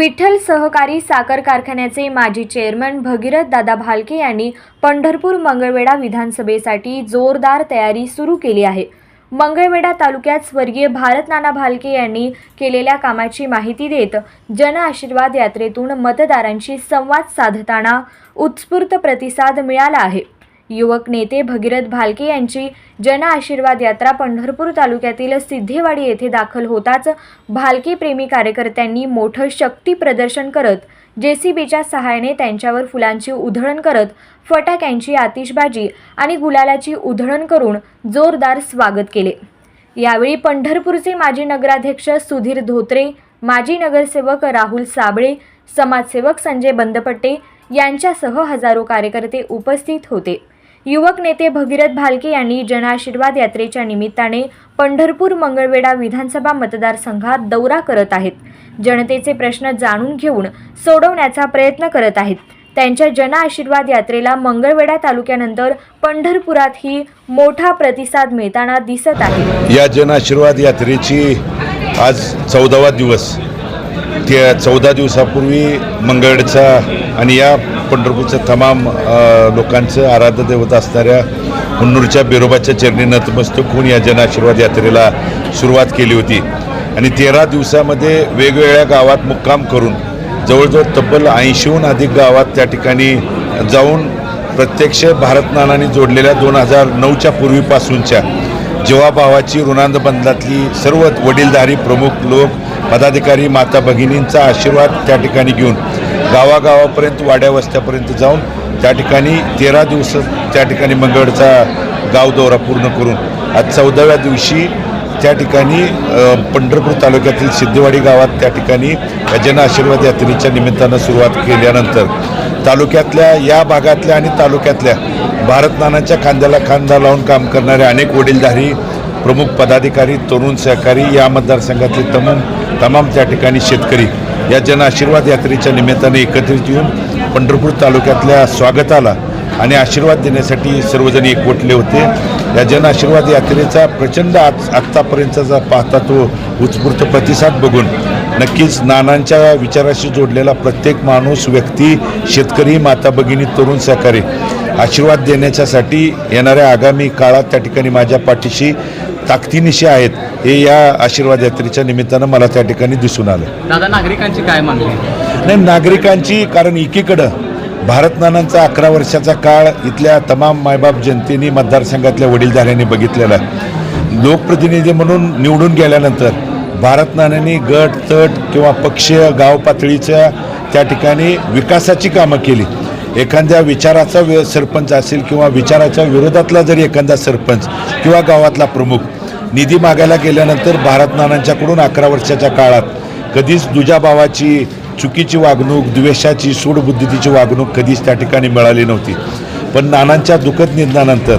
विठ्ठल सहकारी साखर कारखान्याचे माजी चेअरमन भगीरथ दादा भालके यांनी पंढरपूर मंगळवेढा विधानसभेसाठी जोरदार तयारी सुरू केली आहे. मंगळवेढा तालुक्यात स्वर्गीय भारत नाना भालके यांनी केलेल्या कामाची माहिती देत जन आशीर्वाद यात्रेतून मतदारांशी संवाद साधताना उत्स्फूर्त प्रतिसाद मिळाला आहे. युवक नेते भगीरथ भालके यांची जन आशीर्वाद यात्रा पंढरपूर तालुक्यातील सिद्धेवाडी येथे दाखल होताच भालके प्रेमी कार्यकर्त्यांनी मोठं शक्ती प्रदर्शन करत जेसीबीच्या सहाय्याने त्यांच्यावर फुलांची उधळण करत फटाक्यांची आतिषबाजी आणि गुलालाची उधळण करून जोरदार स्वागत केले. यावेळी पंढरपूरचे माजी नगराध्यक्ष सुधीर धोत्रे माजी नगरसेवक राहुल साबळे समाजसेवक संजय बंदपट्टे यांच्यासह हजारो कार्यकर्ते उपस्थित होते. युवक नेते भगीरथ भालके यांनी जनआशीर्वाद यात्रेच्या निमित्ताने पंढरपूर मंगळवेढा विधानसभा मतदारसंघात दौरा करत आहेत. जनतेचे प्रश्न जाणून घेऊन सोडवण्याचा प्रयत्न करत आहेत. त्यांच्या जनआशीर्वाद यात्रेला मंगळवेढा तालुक्यानंतर पंढरपुरातही मोठा प्रतिसाद मिळताना दिसत आहे. या जन आशीर्वाद यात्रेची आज चौदावा दिवस. त्या चौदा दिवसापूर्वी मंगळचा आणि या पंढरपूरच्या तमाम लोकांचं आराध्य दैवत असणाऱ्या हुन्नूरच्या बिरोबाच्या चरणी नतमस्तक होऊन या जन आशीर्वाद यात्रेला सुरुवात केली होती. आणि तेरा दिवसामध्ये वेगवेगळ्या गावात मुक्काम करून जवळजवळ तब्बल ऐंशीहून अधिक गावात त्या ठिकाणी जाऊन प्रत्यक्ष भारतनानाने जोडलेल्या दोन हजार नऊच्या पूर्वीपासूनच्या जीवाभावाची ऋणांदबंधातली सर्व वडीलधारी प्रमुख लोक पदाधिकारी माता भगिनींचा आशीर्वाद त्या ठिकाणी घेऊन गावागावापर्यंत वाड्या वस्त्यापर्यंत जाऊन त्या ठिकाणी तेरा दिवस त्या ठिकाणी मंगळचा गाव दौरा पूर्ण करून आज चौदाव्या दिवशी त्या ठिकाणी पंढरपूर तालुक्यातील सिद्धेवाडी गावात त्या ठिकाणी या जन आशीर्वाद यात्रेच्या निमित्तानं सुरुवात केल्यानंतर तालुक्यातल्या या भागातल्या आणि तालुक्यातल्या भारतनानाच्या खांद्याला खांदा लावून काम करणारे अनेक वडीलधारी प्रमुख पदाधिकारी तरुण सहकारी या मतदारसंघातले तमाम तमाम त्या ठिकाणी शेतकरी या जन आशीर्वाद यात्रेच्या निमित्ताने एकत्रित येऊन पंढरपूर तालुक्यातल्या स्वागताला आणि आशीर्वाद देण्यासाठी सर्वजण एकवटले होते. या जन आशीर्वाद यात्रेचा प्रचंड आज आत्तापर्यंतचा पाहता तो उत्स्फूर्त प्रतिसाद बघून नक्कीच नानांच्या विचाराशी जोडलेला प्रत्येक माणूस व्यक्ती शेतकरी माता भगिनी तरुण सहकारी आशीर्वाद देण्याच्यासाठी येणाऱ्या आगामी काळात त्या ठिकाणी माझ्या पाठीशी ताकदीनिशी आहेत हे या आशीर्वाद यात्रेच्या निमित्तानं मला त्या ठिकाणी दिसून आलं. दादा नागरिकांची काय मागणी नाही नागरिकांची कारण एकीकडं भारत नानांचा अकरा वर्षाचा काळ इथल्या तमाम मायबाप जनतेने मतदारसंघातल्या वडीलधाऱ्यांनी बघितलेला आहे. लोकप्रतिनिधी म्हणून निवडून गेल्यानंतर भारत नानांनी गट तट किंवा पक्ष गाव पातळीच्या त्या ठिकाणी विकासाची कामं केली. एखाद्या विचाराचा सरपंच असेल किंवा विचाराच्या विरोधातला जरी एखादा सरपंच किंवा गावातला प्रमुख निधी मागायला गेल्यानंतर भारत नानांच्याकडून अकरा वर्षाच्या काळात कधीच दुजा भावाची चुकीची वागणूक द्वेषाची सूडबुद्धीची वागणूक कधीच त्या ठिकाणी मिळाली नव्हती. पण नानांच्या दुःखद निधनानंतर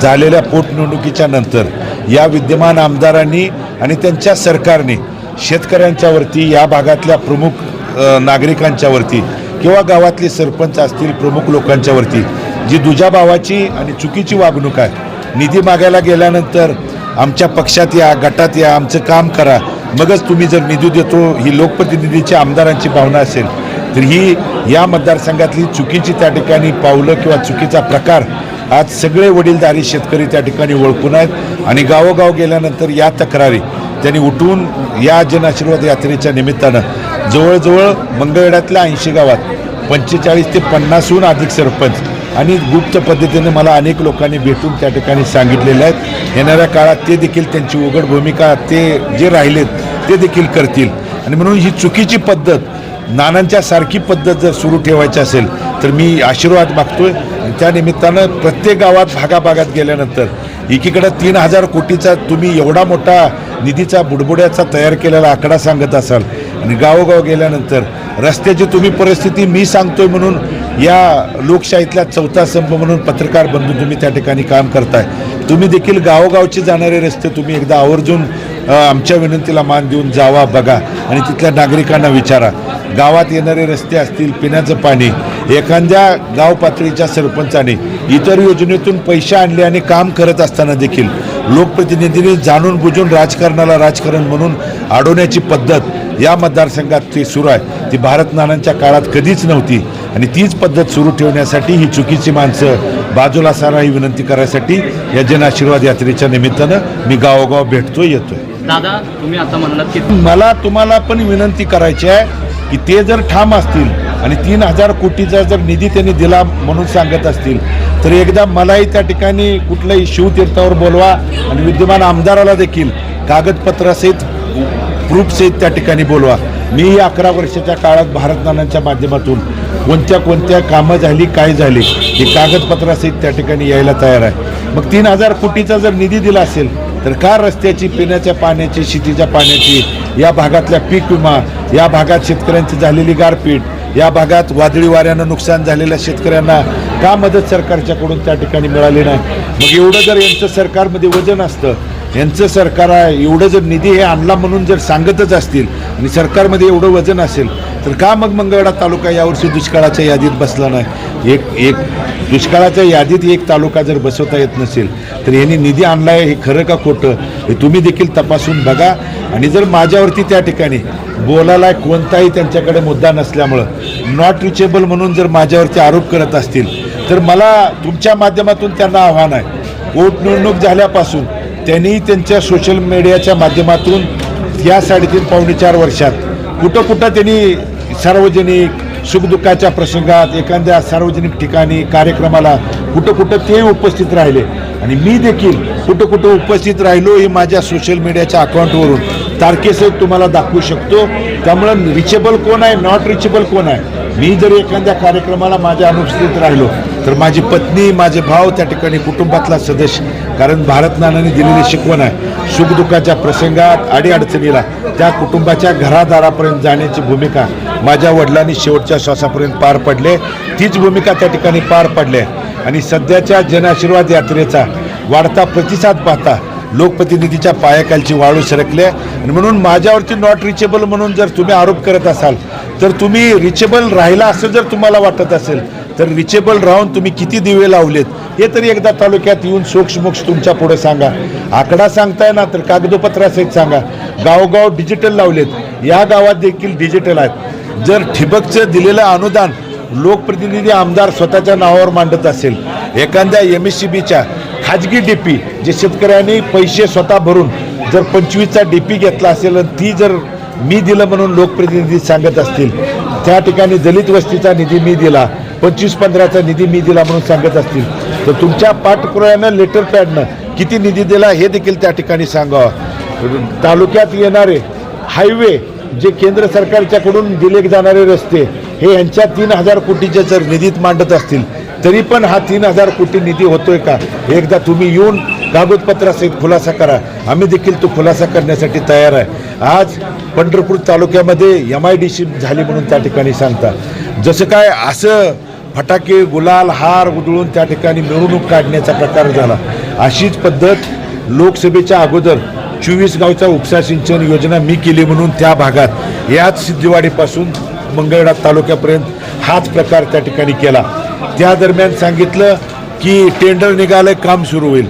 झालेल्या पोटनिवडणुकीच्या नंतर या विद्यमान आमदारांनी आणि त्यांच्या सरकारने शेतकऱ्यांच्यावरती या भागातल्या प्रमुख नागरिकांच्यावरती किंवा गावातले सरपंच असतील प्रमुख लोकांच्यावरती जी दुजाभावाची आणि चुकीची वागणूक आहे निधी मागायला गेल्यानंतर आमच्या पक्षात या गटात या आमचं काम करा. मगच तुम्ही जर निधी देतो ही लोकप्रतिनिधीच्या आमदारांची भावना असेल तर ही या मतदारसंघातली चुकीची त्या ठिकाणी पावलं किंवा चुकीचा प्रकार आज सगळे वडीलधारी शेतकरी त्या ठिकाणी ओळखून आहेत आणि गावोगाव गेल्यानंतर या तक्रारी त्यांनी उठून या जनआशीर्वाद यात्रेच्या निमित्तानं जवळजवळ मंगळवेढ्यातल्या ऐंशी गावात पंचेचाळीस ते पन्नासहून अधिक सरपंच आणि गुप्त पद्धतीने मला अनेक लोकांनी भेटून त्या ठिकाणी सांगितलेले आहेत येणाऱ्या काळात ते देखील त्यांची उघड भूमिका ते जे राहिलेत ते देखील करतील. आणि म्हणून ही चुकीची पद्धत नानांच्या सारखी पद्धत जर सुरू ठेवायची असेल तर मी आशीर्वाद मागतोय. आहे त्या निमित्तानं प्रत्येक गावात भागाभागात गेल्यानंतर एकीकडं तीन हजार कोटीचा तुम्ही एवढा मोठा निधीचा बुडबुड्याचा तयार केलेला आकडा सांगत असाल. आणि गावोगाव गेल्यानंतर रस्त्याची तुम्ही परिस्थिती मी सांगतोय म्हणून या लोकशाहीतल्या चौथा स्तंभ म्हणून पत्रकार बनून तुम्ही त्या ठिकाणी काम करताय. तुम्ही देखील गावोगावचे जाणारे रस्ते तुम्ही एकदा आवर्जून आमच्या विनंतीला मान देऊन जावा बघा. आणि तिथल्या नागरिकांना विचारा. गावात येणारे रस्ते असतील पिण्याचं पाणी एखाद्या गाव पातळीच्या सरपंचाने इतर योजनेतून पैसे आणले आणि काम करत असताना देखील लोकप्रतिनिधींनी जाणून बुजून राजकारणाला राजकारण म्हणून अडवण्याची पद्धत या मतदारसंघात ती सुरू आहे. ती भारत नानांच्या काळात कधीच नव्हती. आणि तीच पद्धत सुरू ठेवण्यासाठी ही चुकीची माणसं बाजूला सारा ही विनंती करायसाठी या जन आशीर्वाद यात्रेच्या निमित्तानं मी गावोगाव भेटतोय येतोय. दादा तुम्ही आता म्हणालात की मला तुम्हाला पण विनंती करायची आहे की ते जर ठाम असतील आणि तीन हजार कोटीचा जर निधी त्यांनी दिला म्हणून सांगत असतील तर एकदा मलाही त्या ठिकाणी कुठल्याही शिवतीर्थावर बोलवा आणि विद्यमान आमदाराला देखील कागदपत्रासहित प्रूफसहित त्या ठिकाणी बोलवा. मी अकरा वर्षाच्या काळात भारत नानांच्या माध्यमातून कोणत्या कोणत्या कामं झाली काय झाली ही कागदपत्रासहित त्या ठिकाणी यायला तयार आहे. मग तीन हजार कोटीचा जर निधी दिला असेल तर का रस्त्याची पिण्याच्या पाण्याची शेतीच्या पाण्याची या भागातल्या पीक विमा या भागात शेतकऱ्यांची झालेली गारपीट या भागात वादळी वाऱ्यानं नुकसान झालेल्या शेतकऱ्यांना का मदत सरकारच्याकडून त्या ठिकाणी मिळाली नाही? मग एवढं जर यांचं सरकारमध्ये वजन असतं यांचं सरकार आहे. एवढं जर निधी हे आणला म्हणून जर सांगतच असतील आणि सरकारमध्ये एवढं वजन असेल तर का मग मंगळवेढा तालुका यावर्षी दुष्काळाच्या यादीत बसला नाही? एक एक दुष्काळाच्या यादीत एक तालुका जर बसवता येत नसेल तर यांनी निधी आणलाय हे खरं का खोटं? हे तुम्ही देखील तपासून बघा. आणि जर माझ्यावरती त्या ठिकाणी बोलायला कोणताही त्यांच्याकडे मुद्दा नसल्यामुळं नॉट रिचेबल म्हणून जर माझ्यावरती आरोप करत असतील तर मला तुमच्या माध्यमातून त्यांना आव्हान आहे. पोटनिवडणूक झाल्यापासून त्यांनी त्यांच्या सोशल मीडियाच्या माध्यमातून या साडेतीन पावणे चार वर्षात कुठं कुठं त्यांनी सार्वजनिक सुखदुःखाच्या प्रसंगात एखाद्या सार्वजनिक ठिकाणी कार्यक्रमाला कुठं कुठं ते उपस्थित राहिले. आणि मी देखील कुठं कुठं उपस्थित राहिलो हे माझ्या सोशल मीडियाच्या अकाउंटवरून तारखेसह तुम्हाला दाखवू शकतो. त्यामुळं रिचेबल कोण आहे? नॉट रिचेबल कोण आहे? मी जर एखाद्या कार्यक्रमाला माझ्या अनुपस्थित राहिलो तर माझी पत्नी माझे भाव त्या ठिकाणी कुटुंबातला सदस्य कारण भारत नानाने दिलेली शिकवण आहे. सुखदुःखाच्या प्रसंगात अडीअडचणीला त्या कुटुंबाच्या घरादारापर्यंत जाण्याची भूमिका माझ्या वडिलांनी शेवटच्या श्वासापर्यंत पार पडले. तीच भूमिका त्या ठिकाणी पार पडल्या आणि सध्याच्या जनआशीर्वाद यात्रेचा वाढता प्रतिसाद पाहता लोकप्रतिनिधीच्या पायाखालची वाळू सरकले आणि म्हणून माझ्यावरती नॉट रिचेबल म्हणून जर तुम्ही आरोप करत असाल तर तुम्ही रिचेबल राहिला असं जर तुम्हाला वाटत असेल तर रिचेबल राहून तुम्ही किती दिवे लावलेत हे तरी एकदा तालुक्यात येऊन सोक्षमोक्ष तुमच्यापुढे सांगा. आकडा सांगताय ना तर कागदोपत्रासहित सांगा. गावोगाव डिजिटल लावलेत या गावात देखील डिजिटल आहेत. जर ठिबकचं दिलेलं अनुदान लोकप्रतिनिधी आमदार स्वतःच्या नावावर मांडत असेल एखाद्या एम एस सी बीच्या खाजगी डी पी जे शेतकऱ्यांनी पैसे स्वतः भरून जर पंचवीसचा डी पी घेतला असेल आणि ती जर मी दिलं म्हणून लोकप्रतिनिधी सांगत असतील त्या ठिकाणी दलित वस्तीचा निधी मी दिला. पंचवीस पंधराचा निधी मी दिला म्हणून सांगत असतील. तर तुमच्या पाठपुराव्यानं लेटर पॅडनं किती निधी दिला हे देखील त्या ठिकाणी सांगावं. तालुक्यात येणारे हायवे जे केंद्र सरकारच्याकडून दिले जाणारे रस्ते हे यांच्या तीन हजार कोटीचे जर निधीत मांडत असतील तरी पण हा तीन हजार कोटी निधी होतोय का? एकदा तुम्ही येऊन कागदपत्रासहित खुलासा करा. आम्ही देखील तो खुलासा करण्यासाठी तयार आहे. आज पंढरपूर तालुक्यामध्ये एम आय डी सी झाली म्हणून त्या ठिकाणी सांगता. जसं काय असं फटाके गुलाल हार उधळून त्या ठिकाणी मिरवणूक काढण्याचा प्रकार झाला. अशीच पद्धत लोकसभेच्या अगोदर चोवीस गावचा उपसा सिंचन योजना मी केली म्हणून त्या भागात याच सिद्धिवाडीपासून मंगळवेढा तालुक्यापर्यंत हाच प्रकार त्या ठिकाणी केला. त्या दरम्यान सांगितलं की टेंडर निघालं काम सुरू होईल.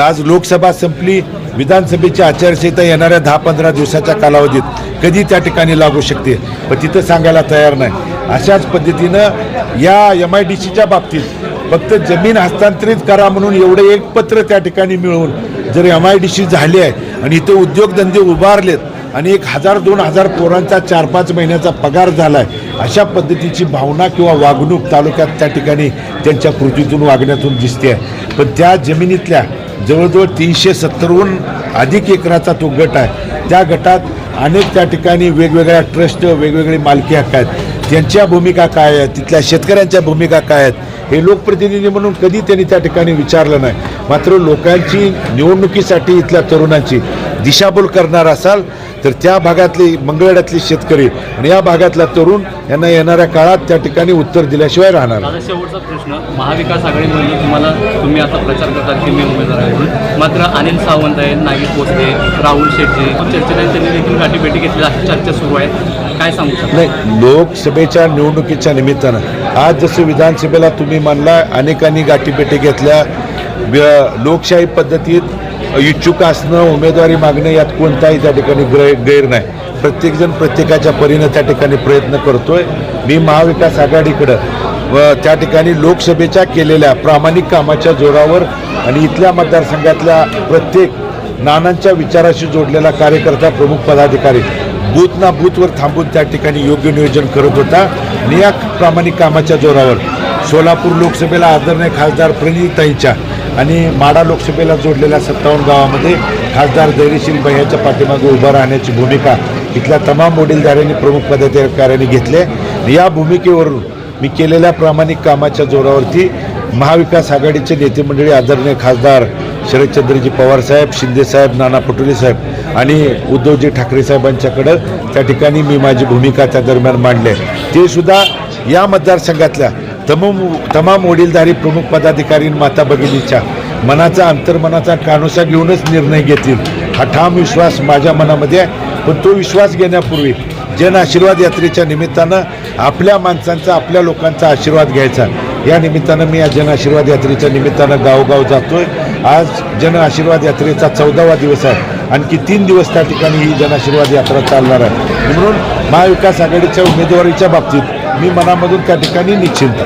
आज लोकसभा संपली विधानसभेची आचारसंहिता येणाऱ्या दहा पंधरा दिवसाच्या कालावधीत. कधी त्या ठिकाणी लागू शकते? पण तिथं सांगायला तयार नाही. अशाच पद्धतीनं या एम आय डी सीच्या बाबतीत फक्त जमीन हस्तांतरित करा म्हणून एवढं एक पत्र त्या ठिकाणी मिळवून जर एम आय डी सी झाली आहे आणि इथं उद्योगधंदे उभारलेत आणि एक हजार दोन हजार पोरांचा चार पाच महिन्याचा पगार झाला आहे अशा पद्धतीची भावना किंवा वागणूक तालुक्यात त्या ठिकाणी त्यांच्या कृतीतून वागण्यातून दिसते आहे. पण त्या जमिनीतल्या जवळजवळ तीनशे सत्तरहून अधिक एकराचा तो गट आहे. त्या गटात अनेक त्या ठिकाणी वेगवेगळ्या ट्रस्ट वेगवेगळे मालकी हक्क आहेत. त्यांच्या भूमिका काय आहेत? तिथल्या शेतकऱ्यांच्या भूमिका काय आहेत? हे लोकप्रतिनिधी म्हणून कधी त्यांनी त्या ठिकाणी विचारलं नाही. मात्र लोकांची निवडणुकीसाठी इथल्या तरुणांची दिशाभूल करणार असाल तर त्या भागातले मंगळवेढ्यातले शेतकरी आणि या भागातला तरुण यांना येणाऱ्या काळात त्या ठिकाणी उत्तर दिल्याशिवाय राहणार शेवटचा प्रश्न महाविकास तुम्हाला तुम्ही आता प्रचार करतात की मी उमेदवार आहे मात्र अनिल सावंत आहेत नागी पोचले राहुल शेट्टी चर्चेत आहेत त्यांनी देखील गाठीभेटी घेतली अशी चर्चा सुरू आहे. काय सांगू नाही लोकसभेच्या निवडणुकीच्या निमित्तानं आज जसं विधानसभेला तुम्ही मानला अनेकांनी गाठीपेटी घेतल्या. लोकशाही पद्धतीत इच्छुक असणं उमेदवारी मागणं यात कोणताही त्या ठिकाणी ग्रह गैर नाही. प्रत्येकजण प्रत्येकाच्या परीनं त्या ठिकाणी प्रयत्न करतोय. मी महाविकास आघाडीकडं व त्या ठिकाणी लोकसभेच्या केलेल्या प्रामाणिक कामाच्या जोरावर आणि इथल्या मतदारसंघातल्या प्रत्येक नानांच्या विचाराशी जोडलेला कार्यकर्ता प्रमुख पदाधिकारी बूथ ना बूथवर थांबून त्या ठिकाणी योग्य नियोजन करत होता. आणि या प्रामाणिक कामाच्या जोरावर सोलापूर लोकसभेला आदरणीय खासदार प्रणिताईंच्या आणि माडा लोकसभेला जोडलेल्या सत्तावन्न गावामध्ये खासदार धैर्यशील भैयाच्या पाठीमागे उभं राहण्याची भूमिका इथल्या तमाम वडीलधाऱ्यांनी प्रमुख पदाधिकाऱ्यांनी घेतले या भूमिकेवरून मी केलेल्या प्रामाणिक कामाच्या जोरावरती महाविकास आघाडीचे नेते मंडळी आदरणीय खासदार शरदचंद्रजी पवार साहेब नाना पटोले साहेब आणि उद्धवजी ठाकरे साहेबांच्याकडं त्या ठिकाणी मी माझी भूमिका त्या दरम्यान मांडली आहे. ते सुद्धा या मतदारसंघातल्या तमाम तमाम वडीलधारी प्रमुख पदाधिकारी माता भगिनीच्या मनाचा अंतर्मनाचा कानोसा घेऊनच निर्णय घेतील हा ठाम विश्वास माझ्या मनामध्ये आहे. पण तो विश्वास घेण्यापूर्वी जन आशीर्वाद यात्रेच्या निमित्तानं आपल्या माणसांचा आपल्या लोकांचा आशीर्वाद घ्यायचा. या निमित्तानं मी या जन आशीर्वाद यात्रेच्या निमित्तानं गावोगाव जातोय. आज जन आशीर्वाद यात्रेचा चौदावा दिवस आहे. आणखी तीन दिवस त्या ठिकाणी ही जन आशीर्वाद यात्रा चालणार आहे. म्हणून महाविकास आघाडीच्या उमेदवारीच्या बाबतीत मी मनामधून त्या ठिकाणी निश्चिंत